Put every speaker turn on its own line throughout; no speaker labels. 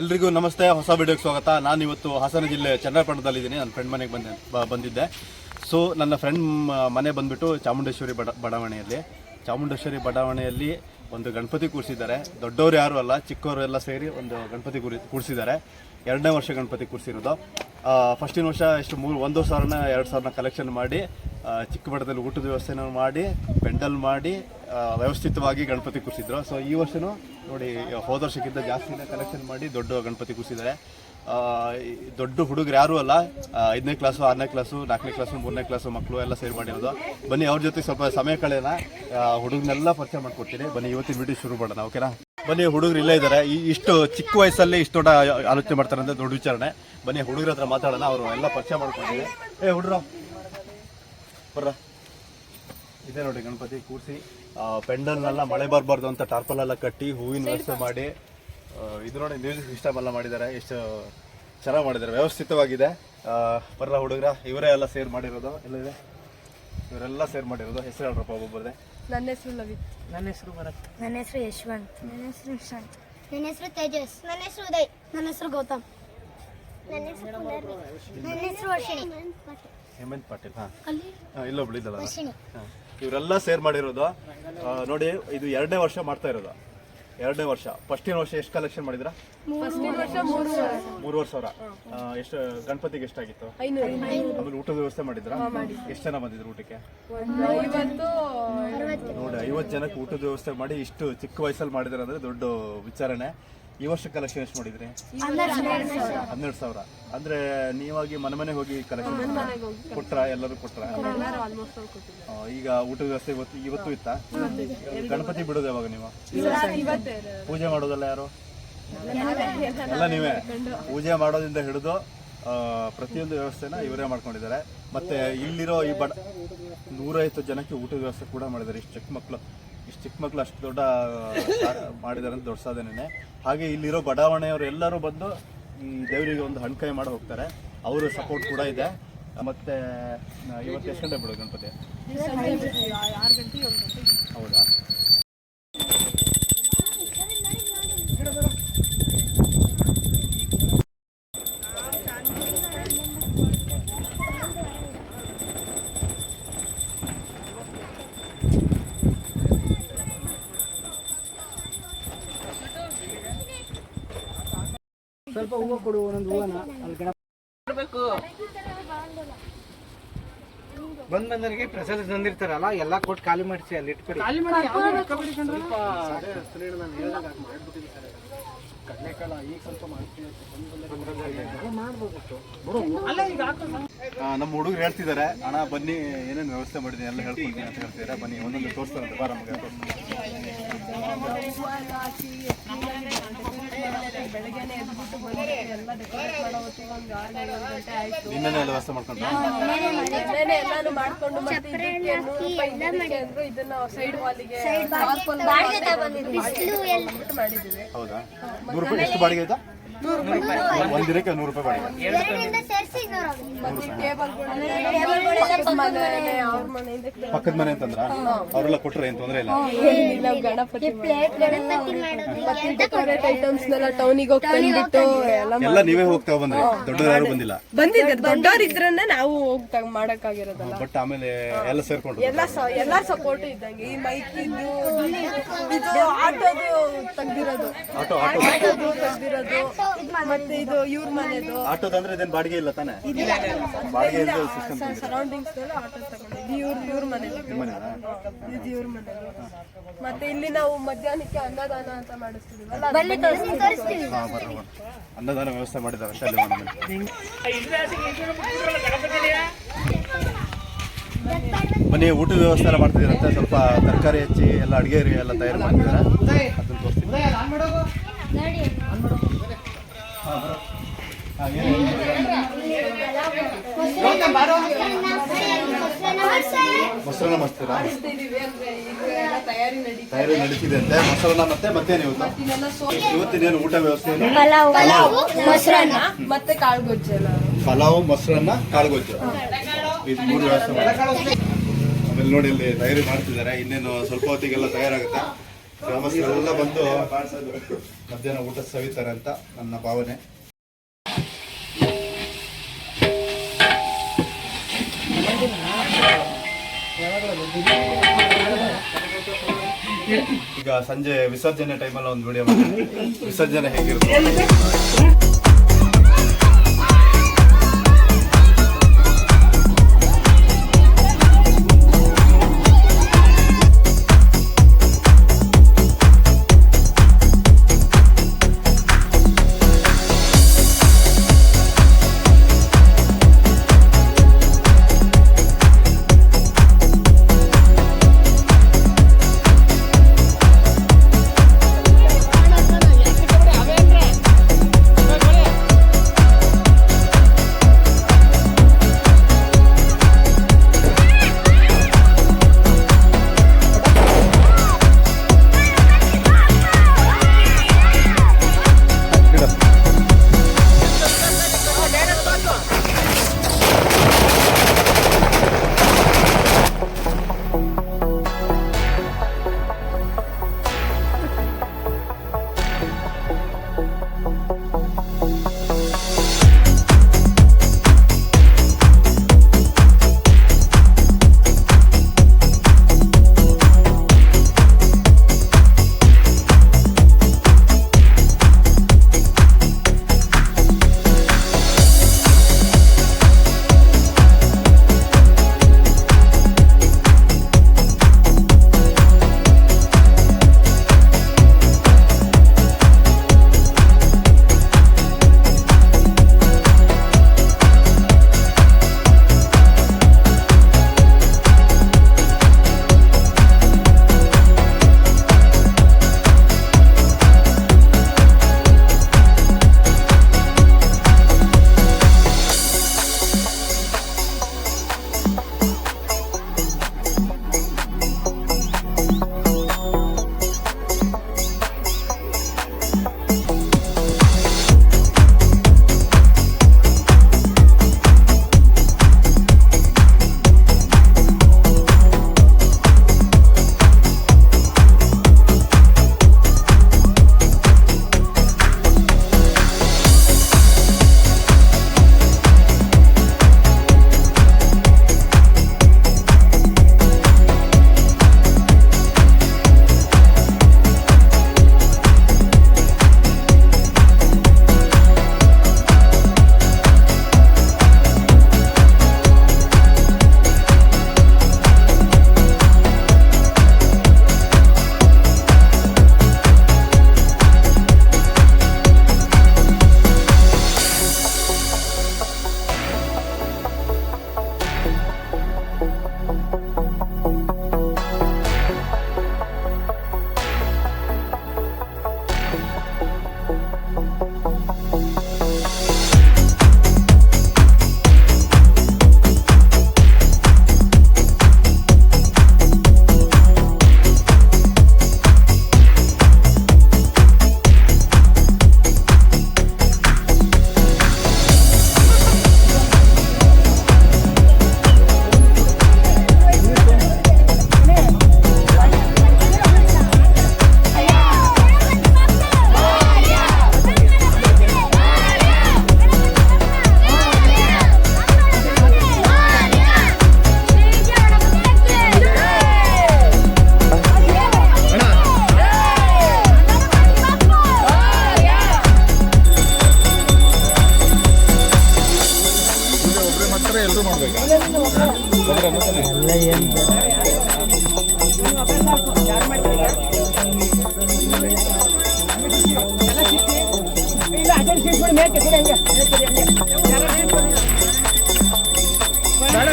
ಎಲ್ರಿಗೂ ನಮಸ್ತೆ, ಹೊಸ ವಿಡಿಯೋಗೆ ಸ್ವಾಗತ. ನಾನು ಇವತ್ತು ಹಾಸನ ಜಿಲ್ಲೆ ಚನ್ನಪಟ್ಟಣದಲ್ಲಿದ್ದೀನಿ. ನನ್ನ ಫ್ರೆಂಡ್ ಮನೆಗೆ ಬಂದೆ ಬಂದಿದ್ದೆ. ಸೊ ನನ್ನ ಫ್ರೆಂಡ್ ಮನೆ ಬಂದ್ಬಿಟ್ಟು ಚಾಮುಂಡೇಶ್ವರಿ ಬಡ ಬಡಾವಣೆಯಲ್ಲಿ. ಚಾಮುಂಡೇಶ್ವರಿ ಬಡಾವಣೆಯಲ್ಲಿ ಒಂದು ಗಣಪತಿ ಕೂರಿಸಿದ್ದಾರೆ. ದೊಡ್ಡವರು ಯಾರು ಅಲ್ಲ, ಚಿಕ್ಕವರು ಎಲ್ಲ ಸೇರಿ ಒಂದು ಗಣಪತಿ ಕೂರಿ ಕೂರಿಸಿದ್ದಾರೆ. ಎರಡನೇ ವರ್ಷ ಗಣಪತಿ ಕೂರಿಸಿರೋದು. ಫಸ್ಟಿನ ವರ್ಷ ಎಷ್ಟು ಮೂರು ಒಂದು ಸಾವಿರನ, ಎರಡು ಸಾವಿರನ ಕಲೆಕ್ಷನ್ ಮಾಡಿ ಚಿಕ್ಕ ಮಟ್ಟದಲ್ಲಿ ಊಟದ ವ್ಯವಸ್ಥೆನೂ ಮಾಡಿ, ಪೆಂಡಲ್ ಮಾಡಿ ವ್ಯವಸ್ಥಿತವಾಗಿ ಗಣಪತಿ ಕೂರಿಸಿದ್ರು. ಸೊ ಈ ವರ್ಷನೂ ನೋಡಿ ಹೋದ ವರ್ಷಕ್ಕಿಂತ ಜಾಸ್ತಿನೇ ಕಲೆಕ್ಷನ್ ಮಾಡಿ ದೊಡ್ಡ ಗಣಪತಿ ಕೂರಿಸಿದ್ದಾರೆ. ಆ, ದೊಡ್ಡ ಹುಡುಗರು ಯಾರೂ ಅಲ್ಲ. ಐದನೇ ಕ್ಲಾಸು ಆರನೇ ಕ್ಲಾಸು ನಾಲ್ಕನೇ ಕ್ಲಾಸು ಮೂರನೇ ಕ್ಲಾಸು ಮಕ್ಕಳು ಎಲ್ಲ ಸೇರಿ ಮಾಡಿರೋದು. ಬನ್ನಿ ಅವ್ರ ಜೊತೆ ಸ್ವಲ್ಪ ಸಮಯ ಕಳೆಯೋಣ. ಹುಡುಗನೆಲ್ಲ ಪರಿಚಯ ಮಾಡ್ಕೊಡ್ತೀನಿ. ಬನ್ನಿ ಇವತ್ತಿನ ವಿಡಿಯೋ ಶುರು ಮಾಡೋಣ ಓಕೆನಾ ಬನ್ನಿ ಹುಡುಗರು ಇಲ್ಲೇ ಇದ್ದಾರೆ. ಈ ಇಷ್ಟು ಚಿಕ್ಕ ವಯಸ್ಸಲ್ಲಿ ಇಷ್ಟು ದೊಡ್ಡ ಆಲೋಚನೆ ಮಾಡ್ತಾರೆ ಅಂದರೆ ದೊಡ್ಡ ವಿಚಾರಣೆ. ಬನ್ನಿ ಹುಡುಗರ ಹತ್ರ ಮಾತಾಡೋಣ ಅವರು ಎಲ್ಲ ಪರಿಚಯ ಮಾಡ್ಕೊಂಡಿದ್ದಾರೆ. ಏ ಹುಡುಗ್ರ ಬರ್ರ. ಇದೆ ನೋಡಿ ಗಣಪತಿ ಕೂರಿಸಿ. ಪೆಂಡಲ್ನೆಲ್ಲ ಮಳೆ ಬರಬಾರ್ದು ಅಂತ ಟಾರ್ಪಲ್ ಎಲ್ಲ ಕಟ್ಟಿ ಹೂವಿನ ವ್ಯವಸ್ಥೆ ಮಾಡಿ ಇದು ನೋಡಿ ಮ್ಯೂಸಿಕ್ ಸಿಸ್ಟಮ್ ಎಲ್ಲ ಮಾಡಿದ್ದಾರೆ. ಎಷ್ಟು ಚೆನ್ನಾಗಿ ಮಾಡಿದ್ದಾರೆ. ವ್ಯವಸ್ಥಿತವಾಗಿದೆ. ಬರಲ್ಲ ಹುಡುಗರ ಇವರೇ ಎಲ್ಲ ಸೇರ್ ಮಾಡಿರೋದು. ಎಲ್ಲ ಇದೆ. ಇವರೆಲ್ಲ ಸೇರ್ ಮಾಡಿರೋದು. ಹೆಸರು ಹೇಳ್ರಪ್ಪ ಒಬ್ಬೊಬ್ಬರದೆ
ನನ್ನ ಹೆಸರು ಲವಿತ್
ನನ್ನ ಹೆಸರು ಭರತ್.
ನನ್ನ ಹೆಸರು ಯಶವಂತ್. ನನ್ನ ಹೆಸರು ನಿಶಾಂತ್ ನನ್ನ ಹೆಸರು ತೇಜಸ್. ನನ್ನ ಹೆಸರು ಉದಯ್. ನನ್ನ ಹೆಸರು ಗೌತಮ್. ನನ್ನ ಹೆಸರು ನನ್ನ ಹೆಸರು ವರ್ಷಿಣಿ.
ಹೇಮಂತ್ ಪಾಟೀಲ್. ಹಾಂ. ಇಲ್ಲೊಬ್ಳು ಇದ್ದಲ್ಲ ಹಾಂ. ಇವರೆಲ್ಲ ಸೇರ್ ಮಾಡಿರೋದು ನೋಡಿ ಇದು ಎರಡನೇ ವರ್ಷ ಮಾಡ್ತಾ ಇರೋದು. ಎರಡನೇ ವರ್ಷ. ಫಸ್ಟಿನ ವರ್ಷ ಎಷ್ಟು ಕಲೆಕ್ಷನ್ ಮಾಡಿದ್ರ ಮೂರುವರೆ ಸಾವಿರ. ಎಷ್ಟು ಗಣಪತಿಗೆ ಎಷ್ಟಾಗಿತ್ತು? ಆಮೇಲೆ ಊಟದ ವ್ಯವಸ್ಥೆ ಮಾಡಿದ್ರಾ ಎಷ್ಟು ಜನ ಬಂದಿದ್ರು ಊಟಕ್ಕೆ? ನೋಡಿ ಐವತ್ತು ಜನಕ್ಕೆ ಊಟದ ವ್ಯವಸ್ಥೆ ಮಾಡಿ ಇಷ್ಟು ಚಿಕ್ಕ ವಯಸ್ಸಲ್ಲಿ ಮಾಡಿದ್ರೆ ಅಂದ್ರೆ ದೊಡ್ಡ ವಿಚಾರಣೆ. ಈ ವರ್ಷ ಕಲೆಕ್ಷನ್ ಎಷ್ಟು ಮಾಡಿದ್ರಿ? ಹನ್ನೆರಡು ಸಾವಿರ. ಅಂದ್ರೆ ನೀವಾಗಿ ಮನೆ ಮನೆ ಹೋಗಿ ಕಲೆಕ್ಷನ್ ಕೊಟ್ರ? ಎಲ್ಲರೂ ಕೊಟ್ರ ಈಗ ಊಟದ ವ್ಯವಸ್ಥೆ ಇವತ್ತು ಇವತ್ತು ಇತ್ತಾ? ಗಣಪತಿ ಬಿಡೋದು ಯಾವಾಗ ನೀವು? ಪೂಜೆ ಮಾಡೋದಲ್ಲ ಯಾರು? ಎಲ್ಲ ನೀವೇ. ಪೂಜೆ ಮಾಡೋದ್ರಿಂದ ಹಿಡಿದು ಪ್ರತಿಯೊಂದು ವ್ಯವಸ್ಥೆನ ಇವರೇ ಮಾಡ್ಕೊಂಡಿದ್ದಾರೆ. ಮತ್ತೆ ಇಲ್ಲಿರೋ ಈ ಬಡ ನೂರೈವತ್ತು ಜನಕ್ಕೆ ಊಟದ ವ್ಯವಸ್ಥೆ ಕೂಡ ಮಾಡಿದ್ದಾರೆ. ಇಷ್ಟು ಚಿಕ್ಕ ಮಕ್ಕಳು ಇಷ್ಟು ಚಿಕ್ಕ ಮಕ್ಕಳು ಅಷ್ಟು ದೊಡ್ಡ ಮಾಡಿದಾರೆ ಮಾಡಿದ್ದಾರೆ ಅಂತ ದೊಡ್ಡ ಹಾಗೆ ಇಲ್ಲಿರೋ ಬಡಾವಣೆಯವರು ಎಲ್ಲರೂ ಬಂದು ಈ ದೇವರಿಗೆ ಒಂದು ಹಣ್ಕಾಯಿ ಮಾಡಿ ಹೋಗ್ತಾರೆ. ಅವರು ಸಪೋರ್ಟ್ ಕೂಡ ಇದೆ. ಮತ್ತೆ ಇವತ್ತು ಎಷ್ಟು ಗಂಟೆ ಬಿಡೋದು ಗಣಪತಿ ಹೌದಾ?
ಸ್ವಲ್ಪ ಹೂವು ಕೊಡು ಒಂದೊಂದು ಹೂವನ ಅಲ್ಲಿ ಗಣಪ ಬಂದ್ ಬಂದವರಿಗೆ ಪ್ರಸಾದ ತಂದಿರ್ತಾರಲ್ಲ ಎಲ್ಲ ಕೊಟ್ಟು ಖಾಲಿ ಮಾಡಿಸಿ ಅಲ್ಲಿ ಇಟ್ಕೊಡಿ ಖಾಲಿ ಮಾಡಿ ಸ್ವಲ್ಪ ಅದೇ ಸ್ತ್ರೀಗಳು ನಾನು ಹೇಳ್ದಾಗ ಅದ್ ಮಾಡ್ಬಿಟ್ಟಿದ್ದೀನಿ ಸರ್. ಕಡಲೆಕಾಳ ಈಗ ಸ್ವಲ್ಪ ಮಾಡ್ತೀನಿ
ನಮ್ಮ ಹುಡುಗರು ಹೇಳ್ತಿದ್ದಾರೆ ಅಣ್ಣ ಬನ್ನಿ ಏನೇನು ವ್ಯವಸ್ಥೆ ಮಾಡಿದ್ದೀನಿ ಎಲ್ಲ ಹೇಳ್ಕೊಡ್ತೀನಿ ಅಂತ ಹೇಳ್ತಿದ್ದಾರೆ. ಬನ್ನಿ ಒಂದೊಂದು ತೋರಿಸ್ತಾರೆ ಬಾರ
ಬೆಳಗ್ಗೆನೆ ಎಲ್ಲ
ವ್ಯವಸ್ಥೆ
ನಿನ್ನೆನೆ ಎಲ್ಲಾನು ಮಾಡ್ಕೊಂಡು ಮತ್ತೆ ಇದಕ್ಕೆ ನೂರು ರೂಪಾಯಿ ಇದನ್ನ ಸೈಡ್ ವಾಲಿಗೆ
ಹೌದಾ? ಎಷ್ಟು ಬಾಡಿಗೆ ಆಯ್ತಾ? ಒಂದು ದಿನಕ್ಕೆ ನೂರು ರೂಪಾಯಿ ಬಾಡಿಗೆ ಪಕ್ಕದ ಮನೆ. ಅಂತಂದ್ರ ಅವರೆಲ್ಲ ಕೊಟ್ರೆ ಏನ್ ತೊಂದ್ರೆ ಇಲ್ಲ.
ಏನಿಲ್ಲ ಗಣಪತಿ ಮತ್ತೆ ಡೆಕೋರೇಟ್ ಐಟಮ್ಸ್ ನೆಲ್ಲ ಟೌನಿಗೆ ಹೋಗಿ ತಂದ್ಬಿಟ್ಟು ಎಲ್ಲ
ನೀವೇ ಹೋಗ್ತಾ ಬಂದ್ರೆ. ದೊಡ್ಡವರು ಯಾರು ಬಂದಿಲ್ಲ.
ಬಂದಿದ್ರೆ ದೊಡ್ಡವ್ರು ಇದ್ರನ್ನ ನಾವು ಹೋಗ್ತಾ ಮಾಡಕ್ಕಾಗಿರೋದಲ್ಲ.
ಬಟ್ ಆಮೇಲೆ ಎಲ್ಲ ಸೇರ್ಕೊಂಡು
ಎಲ್ಲ ಸಪೋರ್ಟ್ ಇದ್ದಂಗೆ. ಈ ಮೈಕ್ ಇದು ಆಟೋದು ತೆಗ್ದಿರೋದು.
Auto auto.
ಆಟೋದು ತೆಗ್ದಿರೋದು. ಮತ್ತೆ ಇದು ಇವ್ರ ಮನೆದು.
ಆಟೋದಂದ್ರೆ ಇದೇನ್ ಬಾಡಿಗೆ ಇಲ್ಲ ತಾನೆ? ಬಾಡಿಗೆ ಇಲ್ಲ ಸಿಸ್ಟಮ್
ಸರೌಂಡಿಂಗ್ಸ್ ಆಟೋ ತಗೊಂಡಿದ್ದು ಇವ್ರ ಇವ್ರ ಮನೆದು. ಇದು ಇವ್ರ ಮನೆದು. ಮತ್ತೆ ಇಲ್ಲಿ ನಾವು ಮಧ್ಯಾಹ್ನಕ್ಕೆ ಅನ್ನದಾನ ಅಂತ
ಬರ ಅನ್ನದಾನ ವ್ಯವಸ್ಥೆ ಮಾಡಿದ್ದಾರೆ ಮನೆ. ಬನ್ನಿ ಊಟದ ವ್ಯವಸ್ಥೆ ಎಲ್ಲ ಮಾಡ್ತಿದ್ದೀರಂತೆ. ಸ್ವಲ್ಪ ತರಕಾರಿ ಹೆಚ್ಚಿ ಎಲ್ಲ ಅಡುಗೆ ಎಲ್ಲ ತಯಾರು ಮಾಡ್ತಿದ್ದಾರೆ. ಅದನ್ನ ತೋರಿಸ್ತೀನಿ. ಮೊಸರನ್ನ ಮಾಡ್ತೀರಾ?
ತಯಾರಿ ನಡೀತಾ
ತಯಾರಿ ನಡೀತಿದೆ ಅಂತೆ. ಮೊಸರನ್ನ ಮತ್ತೆ ಮತ್ತೆ ನೀವು
ಇದೆಲ್ಲ ಸೋ
ಇವತ್ತಿನೇನು ಊಟ ವ್ಯವಸ್ಥೆ?
ಮೊಸರನ್ನ.
ಮತ್ತೆ ಕಾಳುಗೊಜ್ಜೆಲ್ಲ
ಪಲಾವ್ ಮೊಸರನ್ನ ಕಾಳುಗೊಜ್ಜು. ಇದು ಮೂರು ವ್ಯವಸ್ಥೆ ಆಮೇಲೆ ನೋಡಿ ಇಲ್ಲಿ ತಯಾರಿ ಮಾಡ್ತಿದ್ದಾರೆ. ಇನ್ನೇನು ಸ್ವಲ್ಪ ಹೊತ್ತಿಗೆಲ್ಲ ತಯಾರಾಗುತ್ತೆ. ಗ್ರಾಮಸ್ಥರೆಲ್ಲ ಬಂದು ಮಧ್ಯಾಹ್ನ ಊಟ ಸವಿತಾರೆ ಅಂತ ನನ್ನ ಭಾವನೆ. ಈಗ ಸಂಜೆ ವಿಸರ್ಜನೆ ಟೈಮಲ್ಲಿ ಒಂದು ವಿಡಿಯೋ ವಿಸರ್ಜನೆ ಹೇಗಿರುತ್ತೆ?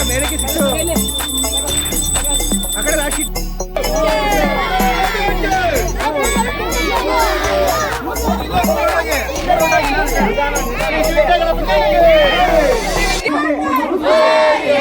మేడకి సిక్స్ అక్కడ రాసి Yeah.